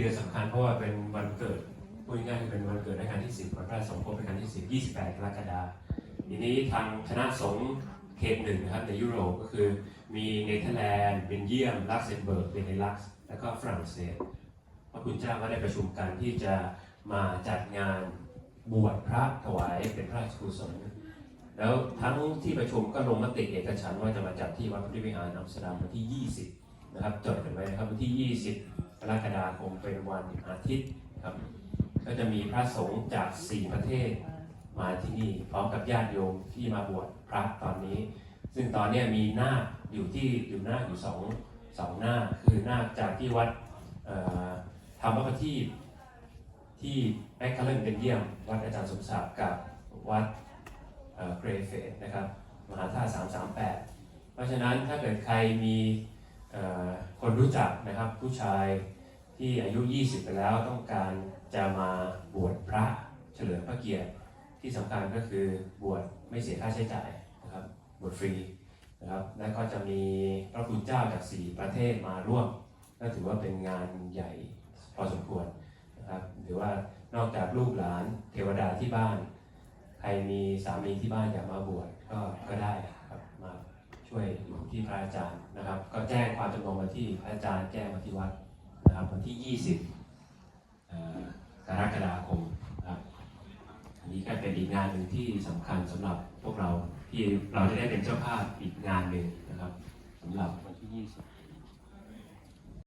เดือนสำคัญเพราะว่าเป็นวันเกิดพูดง่ายๆคือเป็นวันเกิดในการที่10วันพระราชสมภพเป็นการที่ 10 28กรกฎาคมทีนี้ทางคณะสงฆ์เขตหนึ่งนะครับในยุโรปก็คือมีเนเธอร์แลนด์เบลเยียมลักเซมเบิร์กเบเนลักซ์แล้วก็ฝรั่งเศสพระคุณเจ้าก็ได้ประชุมกันที่จะมาจัดงานบวชพระถวายเป็นพระราชกุศลแล้วทั้งที่ประชุมก็ลงมติเอกฉันท์ว่าจะมาจัดที่วัดพุทธวิหารอัมสเตอร์ดัมวันที่ 20 นะครับจดกันไว้นะครับวันที่ 20 กรกฎาคมเป็นวันอาทิตย์ครับ ก็จะมีพระสงฆ์จาก4ประเทศมาที่นี่พร้อมกับญาติโยมที่มาบวชพระตอนนี้ ซึ่งตอนนี้มีนาคอยู่ที่อยู่นาคอยู่สองสองนาคคือนาคจากที่วัดธรรมประทีปที่แมคคาเลนเป็นเยี่ยม วัดอาจารย์สมศักดิ์กับวัดเกรเฟสนะครับมหาธาตุ338เพราะฉะนั้นถ้าเกิดใครมี คนรู้จักนะครับผู้ชายที่อายุ 20 ไปแล้วต้องการจะมาบวชพระเฉลิมพระเกียรติที่สำคัญก็คือบวชไม่เสียค่าใช้จ่ายนะครับบวชฟรีนะครับและก็จะมีพระคุณเจ้าจาก4ประเทศมาร่วมก็ถือว่าเป็นงานใหญ่พอสมควรนะครับหรือว่านอกจากลูกหลานเทวดาที่บ้าน ใครมีสามีที่บ้านอยากมาบวชก็ก็ได้ ช่วยอยู่ที่พระอาจารย์นะครับ ก็แจ้งความจำนงมาที่พระอาจารย์แจ้งมาที่วัดนะครับวันที่ 20 กรกฎาคมนะครับอันนี้ก็เป็นอีกงานหนึ่งที่สำคัญสำหรับพวกเราที่เราจะได้เป็นเจ้าภาพอีกงานหนึ่งนะครับสำหรับวันที่ 20